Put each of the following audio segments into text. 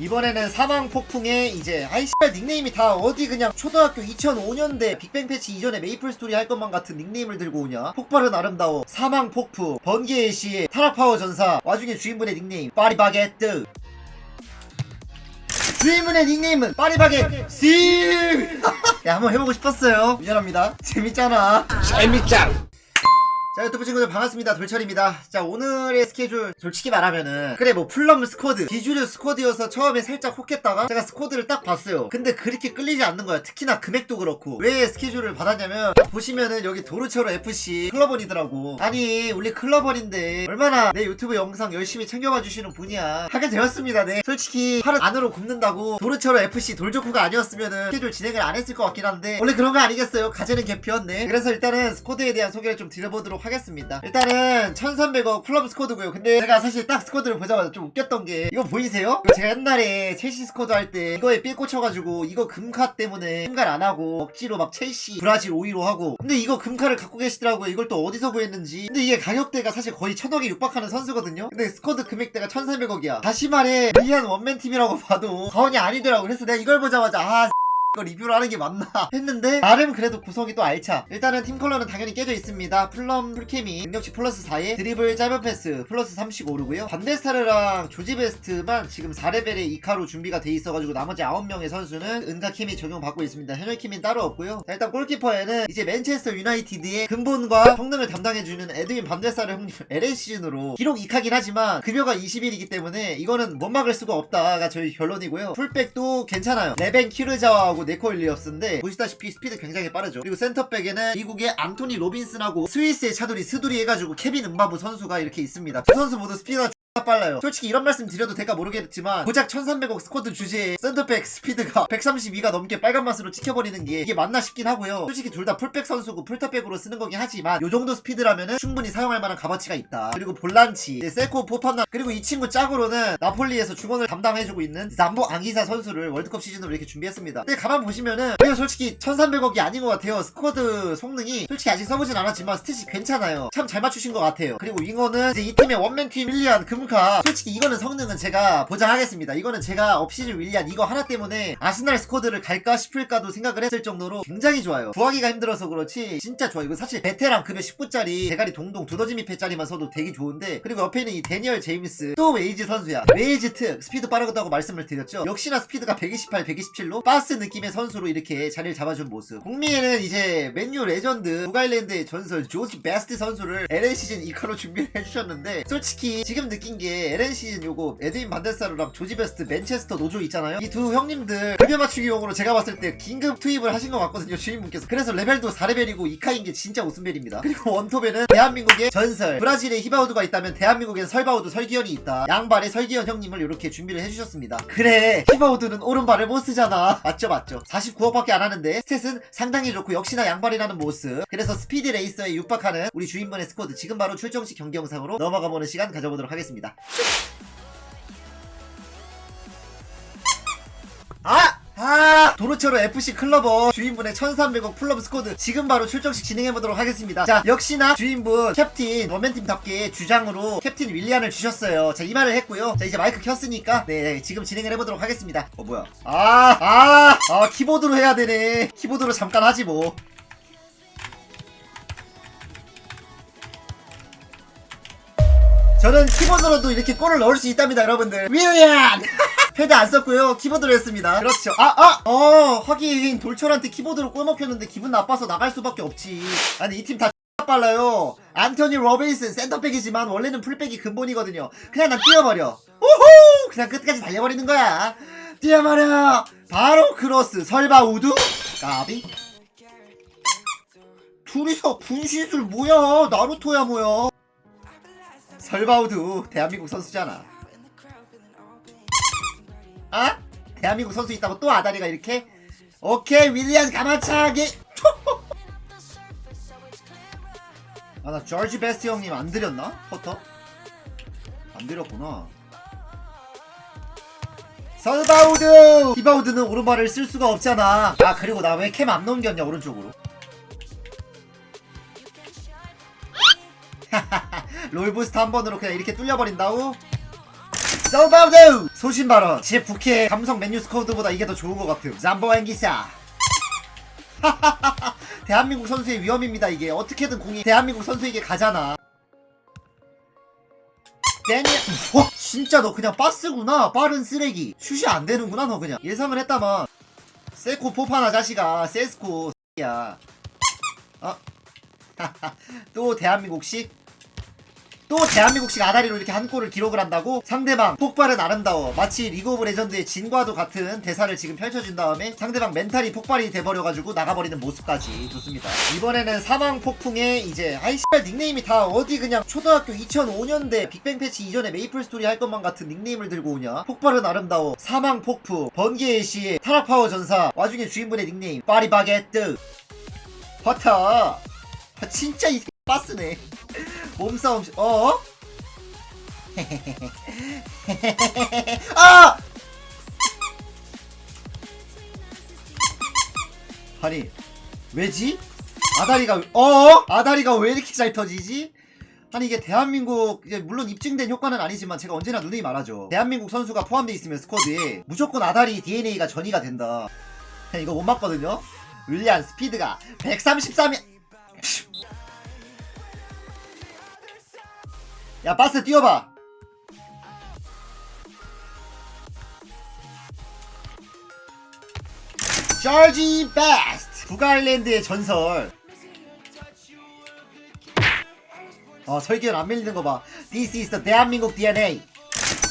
이번에는 사망 폭풍에 이제 아이씨발 닉네임이 다 어디 그냥 초등학교 2005년대 빅뱅 패치 이전에 메이플 스토리 할 것만 같은 닉네임을 들고 오냐? 폭발은 아름다워. 사망 폭풍. 번개의 시 타락 파워 전사. 와중에 주인분의 닉네임. 파리바게뜨. 주인분의 닉네임은 파리바게 씨. 야, 한번 해보고 싶었어요. 미안합니다. 재밌잖아. 재밌잖아. 자, 유튜브 친구들 반갑습니다. 돌철입니다. 자, 오늘의 스케줄 솔직히 말하면은 그래 뭐 플럼 스쿼드, 비주류 스쿼드여서 처음에 살짝 혹했다가 제가 스쿼드를 딱 봤어요. 근데 그렇게 끌리지 않는 거야. 특히나 금액도 그렇고. 왜 스케줄을 받았냐면 딱 보시면은 여기 도르체로 FC 클러번이더라고. 아니, 우리 클러번인데 얼마나 내 유튜브 영상 열심히 챙겨봐 주시는 분이야. 하게 되었습니다. 네. 솔직히 팔은 안으로 굽는다고 도르체로 FC 돌조쿠가 아니었으면은 스케줄 진행을 안 했을 것 같긴 한데 원래 그런 거 아니겠어요? 가재는 개피였네. 그래서 일단은 스쿼드에 대한 소개를 좀 드려보도록 하겠습니다. 일단은 1300억 플럼 스쿼드고요. 근데 제가 사실 딱 스쿼드를 보자마자 좀 웃겼던 게 이거 보이세요? 이거 제가 옛날에 첼시 스쿼드 할 때 이거에 삘 꽂혀가지고 이거 금카 때문에 참가를 안 하고 억지로 막 첼시 브라질 5위로 하고 근데 이거 금카를 갖고 계시더라고요. 이걸 또 어디서 구했는지. 근데 이게 가격대가 사실 거의 천억에 육박하는 선수거든요. 근데 스쿼드 금액대가 1300억이야. 다시 말해 밀리안 원맨 팀이라고 봐도 과언이 아니더라고. 그래서 내가 이걸 보자마자 아 이거 리뷰를 하는 게 맞나 했는데 나름 그래도 구성이 또 알차. 일단은 팀 컬러는 당연히 깨져 있습니다. 플럼 풀케미 능력치 플러스 4에 드리블 짧은 패스 플러스 30 오르고요. 반데스타르랑 조지베스트만 지금 4레벨의 이카로 준비가 돼 있어가지고 나머지 9명의 선수는 은카킴이 적용받고 있습니다. 현역킴이 따로 없고요. 자, 일단 골키퍼에는 이제 맨체스터 유나이티드의 근본과 성능을 담당해주는 에드윈 반데스타르 형님 LA 시즌으로 기록 2카긴 하지만 급여가 20일이기 때문에 이거는 못 막을 수가 없다가 저희 결론이고요. 풀백도 괜찮아요. 레벤 키르자와하고 네코 일리어스인데 보시다시피 스피드 굉장히 빠르죠. 그리고 센터백에는 미국의 앙토니 로빈슨하고 스위스의 차돌이 스두리 해가지고 케빈 은바부 선수가 이렇게 있습니다. 두 선수 모두 스피드가 빨라요. 솔직히 이런 말씀 드려도 될까 모르겠지만 고작 1300억 스쿼드 주제에 센터백 스피드가 132가 넘게 빨간 맛으로 찍혀버리는 게 이게 맞나 싶긴 하고요. 솔직히 둘 다 풀백 선수고 풀탑백으로 쓰는 거긴 하지만 요 정도 스피드라면은 충분히 사용할 만한 값어치가 있다. 그리고 볼란치, 세코 포판나 그리고 이 친구 짝으로는 나폴리에서 중원을 담당해주고 있는 잠보 앙기사 선수를 월드컵 시즌으로 이렇게 준비했습니다. 근데 가만 보시면은 이거 솔직히 1300억이 아닌 것 같아요. 스쿼드 성능이 솔직히 아직 써보진 않았지만 스탯이 괜찮아요. 참 잘 맞추신 것 같아요. 그리고 윙어는 이제 이 팀의 원맨팀 윌리안 금카 솔직히 이거는 성능은 제가 보장하겠습니다. 이거는 제가 업시즌 윌리안 이거 하나 때문에 아스날 스쿼드를 갈까 싶을까도 생각을 했을 정도로 굉장히 좋아요. 구하기가 힘들어서 그렇지 진짜 좋아요. 이거 사실 베테랑 급여 19짜리 대가리 동동 두더지 미패짜리만 써도 되게 좋은데 그리고 옆에 있는 이 데니얼 제임스 또 웨이즈 선수야. 웨이즈 특 스피드 빠르다고 말씀을 드렸죠. 역시나 스피드가 128, 127로 바스 느낌의 선수로 이렇게 자리를 잡아준 모습. 북미에는 이제 맨유 레전드 북아일랜드의 전설 조지 베스트 선수를 LA 시즌 2카로 준비를 해주셨는데 솔직히 지금 느낀 게 LA 시즌 요거 에드윈 반데사르랑 조지 베스트 맨체스터 노조 있잖아요. 이 두 형님들 급여 맞추기용으로 제가 봤을 때 긴급 투입을 하신 것 같거든요 주인분께서. 그래서 레벨도 4레벨이고 2카인 게 진짜 웃음벨입니다. 그리고 원톱에는 대한민국의 전설 브라질의 히바우드가 있다면 대한민국엔 설바우드 설기현이 있다. 양발의 설기현 형님을 이렇게 준비를 해주셨습니다. 그래 히바우드는 오른발을 못 쓰잖아. 맞죠 맞죠. 49억밖에 안 하는데 스탯은 상당히 좋고 역시나 양발이라는 모습. 그래서 스피드 레이서에 육박하는 우리 주인분의 스쿼드 지금 바로 출정식 경기 영상으로 넘어가보는 시간 가져보도록 하겠습니다. 아! 아! 도로체로 FC 클러버 주인분의 1300억 플럼 스쿼드 지금 바로 출정식 진행해보도록 하겠습니다. 자, 역시나 주인분 캡틴 워맨팀답게 주장으로 캡틴 윌리안을 주셨어요. 자, 이 말을 했고요. 자, 이제 마이크 켰으니까 네, 지금 진행을 해보도록 하겠습니다. 어, 뭐야. 아! 아! 아, 키보드로 해야 되네. 키보드로 잠깐 하지 뭐. 저는 키보드로도 이렇게 골을 넣을 수 있답니다, 여러분들. 윌리안! 패드 안 썼고요. 키보드로 했습니다. 그렇죠. 아, 아! 어, 하긴 돌철한테 키보드로 골 먹혔는데 기분 나빠서 나갈 수밖에 없지. 아니, 이 팀다 빨라요. 안토니 로빈슨 센터백이지만 원래는 풀백이 근본이거든요. 그냥 난 뛰어버려. 우후! 그냥 끝까지 달려버리는 거야. 뛰어버려! 바로 크로스. 설바 우두? 까비? 둘이서 분신술 뭐야? 나루토야 뭐야? 설바우드 대한민국 선수잖아. 아? 대한민국 선수 있다고 또 아다리가 이렇게? 오케이 윌리안 가마차기. 아나 조지 베스트 형님 안 드렸나? 퍼터? 안 드렸구나. 설바우드! 히바우드는 오른발을 쓸 수가 없잖아. 아 그리고 나 왜 캠 안 넘겼냐 오른쪽으로? 롤부스트 한 번으로 그냥 이렇게 뚫려버린다고? 서바우드 소신 발언. 제 부캐 감성 맨유 스쿼드보다 이게 더 좋은 것 같음. 잠보 앵기사. 대한민국 선수의 위험입니다 이게. 어떻게든 공이 대한민국 선수에게 가잖아. 데니 와 진짜 너 그냥 빠스구나. 빠른 쓰레기. 슛이 안 되는구나 너 그냥. 예상을 했다만. 세코 포파나 자식아. 세스코 야. 어? 또 대한민국식 또 대한민국식 아다리로 이렇게 한 골을 기록을 한다고? 상대방 폭발은 아름다워. 마치 리그 오브 레전드의 진과도 같은 대사를 지금 펼쳐준 다음에 상대방 멘탈이 폭발이 돼버려가지고 나가버리는 모습까지 좋습니다. 이번에는 사망 폭풍에 이제 아이씨발 닉네임이 다 어디 그냥 초등학교 2005년대 빅뱅 패치 이전에 메이플 스토리 할 것만 같은 닉네임을 들고 오냐? 폭발은 아름다워. 사망 폭풍. 번개의 시 타락 파워 전사. 와중에 주인분의 닉네임. 파리바게뜨. 버터 아, 진짜 이 빠스네 몸싸움 시- 어? 아! 아니 왜지? 아다리가 어? 아다리가 왜 이렇게 잘 터지지? 아니 이게 대한민국 이제 물론 입증된 효과는 아니지만 제가 언제나 누누이 말하죠 대한민국 선수가 포함되어 있으면 스쿼드에 무조건 아다리 DNA가 전이가 된다 이거 못 맞거든요 윌리안 스피드가 133이 야 바스 뛰어봐. 저지 베스트 북아일랜드의 전설. 어 설계는 안 밀리는 거봐. This is the 대한민국 DNA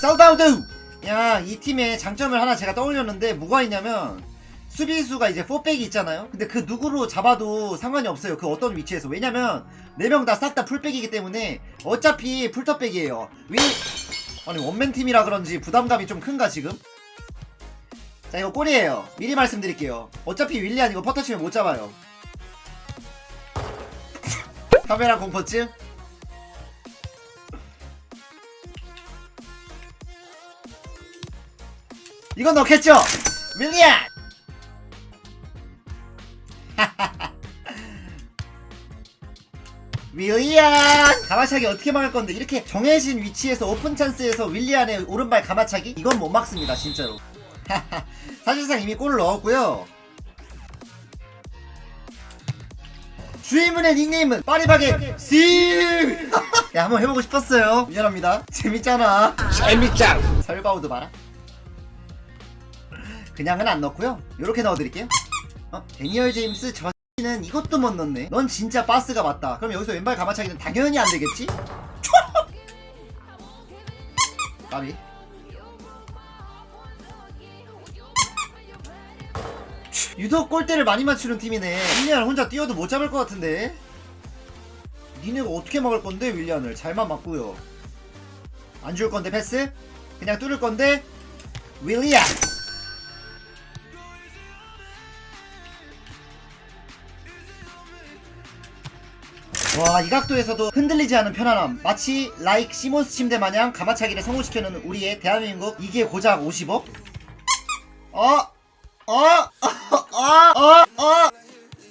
썰다우드 야이 팀의 장점을 하나 제가 떠올렸는데 뭐가 있냐면 수비수가 이제 4백이 있잖아요 근데 그 누구로 잡아도 상관이 없어요 그 어떤 위치에서 왜냐면 4명 다 싹 다 풀백이기 때문에 어차피 풀터백이에요 위 아니 원맨 팀이라 그런지 부담감이 좀 큰가 지금? 자 이거 골이에요 미리 말씀드릴게요 어차피 윌리안 이거 퍼터 치면 못 잡아요 카메라 공포증? 이건 넣겠죠? 윌리안! 윌리안! 가마차기 어떻게 막을 건데 이렇게 정해진 위치에서 오픈 찬스에서 윌리안의 오른발 가마차기? 이건 못 막습니다 진짜로 사실상 이미 골을 넣었고요 주인분의 닉네임은 파리바게 씨! 야 한번 해보고 싶었어요 미안합니다 재밌잖아 재밌잖아. 설바우드 봐라 그냥은 안 넣고요 요렇게 넣어드릴게요 어? 데니얼 제임스 저 X는 이것도 못 넣네. 넌 진짜 바스가 맞다. 그럼 여기서 왼발 가마차기는 당연히 안 되겠지? 까비. 유독 골대를 많이 맞추는 팀이네. 윌리안 혼자 뛰어도 못 잡을 것 같은데. 니네가 어떻게 막을 건데 윌리안을? 잘만 맞고요. 안 줄 건데 패스? 그냥 뚫을 건데 윌리안 와 이 각도에서도 흔들리지 않은 편안함 마치 라이크 시몬스 침대 마냥 가마차기를 성공시켜놓은 우리의 대한민국 이게 고작 50억? 어? 어? 어? 어? 어?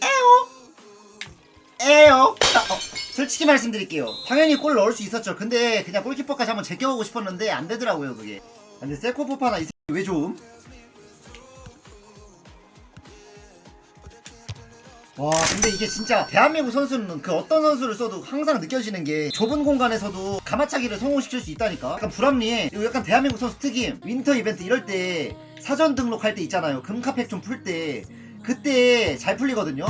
에오? 에요? 아, 어, 솔직히 말씀드릴게요. 당연히 골 넣을 수 있었죠. 근데 그냥 골키퍼까지 한번 제껴보고 싶었는데 안 되더라고요, 그게. 근데 세코포파나 이 새끼 왜 좋음? 와 근데 이게 진짜 대한민국 선수는 그 어떤 선수를 써도 항상 느껴지는 게 좁은 공간에서도 가마차기를 성공시킬 수 있다니까? 약간 불합리해. 이거 약간 대한민국 선수 특임. 윈터 이벤트 이럴 때 사전 등록할 때 있잖아요. 금카팩 좀 풀 때. 그때 잘 풀리거든요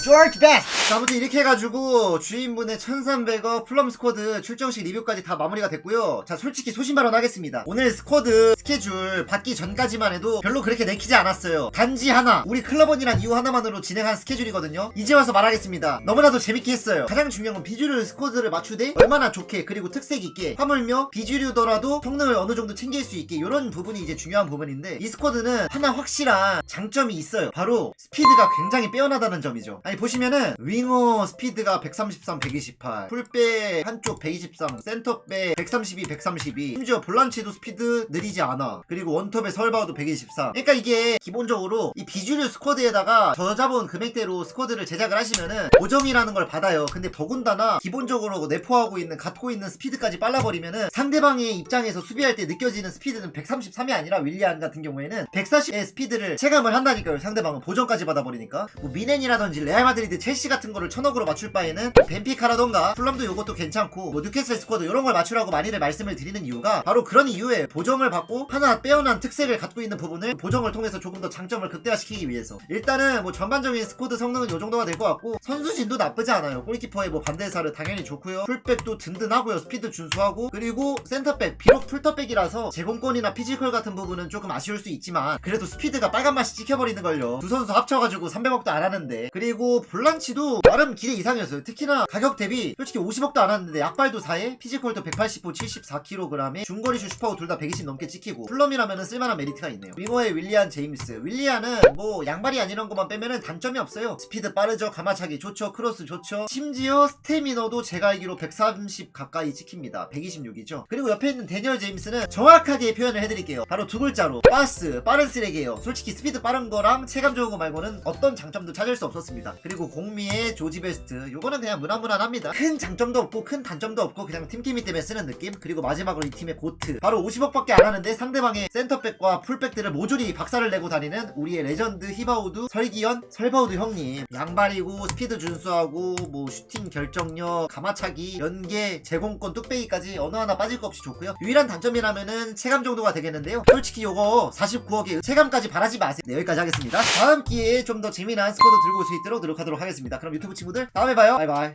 조지 베스트 자, 아무튼 이렇게 해가지고 주인분의 1300억 플럼 스쿼드 출정식 리뷰까지 다 마무리가 됐고요. 자 솔직히 소신 발언하겠습니다. 오늘 스쿼드 스케줄 받기 전까지만 해도 별로 그렇게 내키지 않았어요. 단지 하나 우리 클럽원이란 이유 하나만으로 진행한 스케줄이거든요. 이제 와서 말하겠습니다. 너무나도 재밌게 했어요. 가장 중요한 건 비주류 스쿼드를 맞추되 얼마나 좋게 그리고 특색 있게 하물며 비주류더라도 성능을 어느 정도 챙길 수 있게 이런 부분이 이제 중요한 부분인데 이 스쿼드는 하나 확실한 장점이 있어요. 바로 스피드가 굉장히 빼어나다는 점이죠 아니 보시면은 윙어 스피드가 133, 128 풀백 한쪽 123 센터백 132, 132 심지어 볼란치도 스피드 느리지 않아. 그리고 원톱의 설바우도 123 그러니까 이게 기본적으로 이 비주류 스쿼드에다가 저자본 금액대로 스쿼드를 제작을 하시면은 보정이라는 걸 받아요. 근데 더군다나 기본적으로 내포하고 있는 갖고 있는 스피드까지 빨라버리면은 상대방의 입장에서 수비할 때 느껴지는 스피드는 133이 아니라 윌리안 같은 경우에는 140의 스피드를 체감을 한다니까요 상대방은. 보정까지 받아버리니까. 뭐 미넨이라든지 레알 마드리드 첼시 같은 거를 천억으로 맞출 바에는 뭐 벤피카라던가 플럼도 요것도 괜찮고 뭐 뉴캐슬 스쿼드 이런 걸 맞추라고 많이들 말씀을 드리는 이유가 바로 그런 이유에 보정을 받고 하나 빼어난 특색을 갖고 있는 부분을 보정을 통해서 조금 더 장점을 극대화시키기 위해서. 일단은 뭐 전반적인 스쿼드 성능은 요 정도가 될 것 같고 선수진도 나쁘지 않아요. 골키퍼의 뭐 반데사르 당연히 좋고요. 풀백도 든든하고요. 스피드 준수하고 그리고 센터백 비록 풀터백이라서 제공권이나 피지컬 같은 부분은 조금 아쉬울 수 있지만 그래도 스피드가 빨간 맛이 찍혀버리는 걸요. 두 선수 합쳐가지고 300억도 안 하는데 그리고 볼란치도 나름 기대 이상이었어요. 특히나 가격 대비 솔직히 50억도 안 하는데 약발도 4에 피지컬도 185 74kg에 중거리 슛 슈퍼고 둘 다 120 넘게 찍히고 플럼이라면은 쓸만한 메리트가 있네요. 윙어의 윌리안 제임스. 윌리안은 뭐 양발이 아니란 것만 빼면은 단점이 없어요. 스피드 빠르죠 가마차기 좋죠 크로스 좋죠. 심지어 스태미너도 제가 알기로 130 가까이 찍힙니다. 126이죠. 그리고 옆에 있는 데니얼 제임스는 정확하게 표현을 해드릴게요. 바로 두 글자로 빠스 빠른 쓰레기예요. 솔직히 스피드 빠른 거랑 체감 좋은 거 말고는 어떤 장점도 찾을 수 없었습니다 그리고 공미의 조지 베스트 요거는 그냥 무난무난합니다. 큰 장점도 없고 큰 단점도 없고 그냥 팀팀이 때문에 쓰는 느낌? 그리고 마지막으로 이 팀의 고트. 바로 50억밖에 안 하는데 상대방의 센터백과 풀백들을 모조리 박살을 내고 다니는 우리의 레전드 히바우드 설기현 설바우드 형님. 양발이고 스피드 준수하고 뭐 슈팅 결정력 가마차기 연계 제공권 뚝배기까지 어느 하나 빠질 거 없이 좋고요. 유일한 단점이라면은 체감 정도가 되겠는데요. 솔직히 요거 49억에 체감까지 바라지 마세요. 네 여기까지 하겠습니다. 다음 기회에 좀 더 재미난 스쿼드 들고 올 수 있도록 노력하도록 하겠습니다. 그럼 유튜브 친구들 다음에 봐요. 바이바이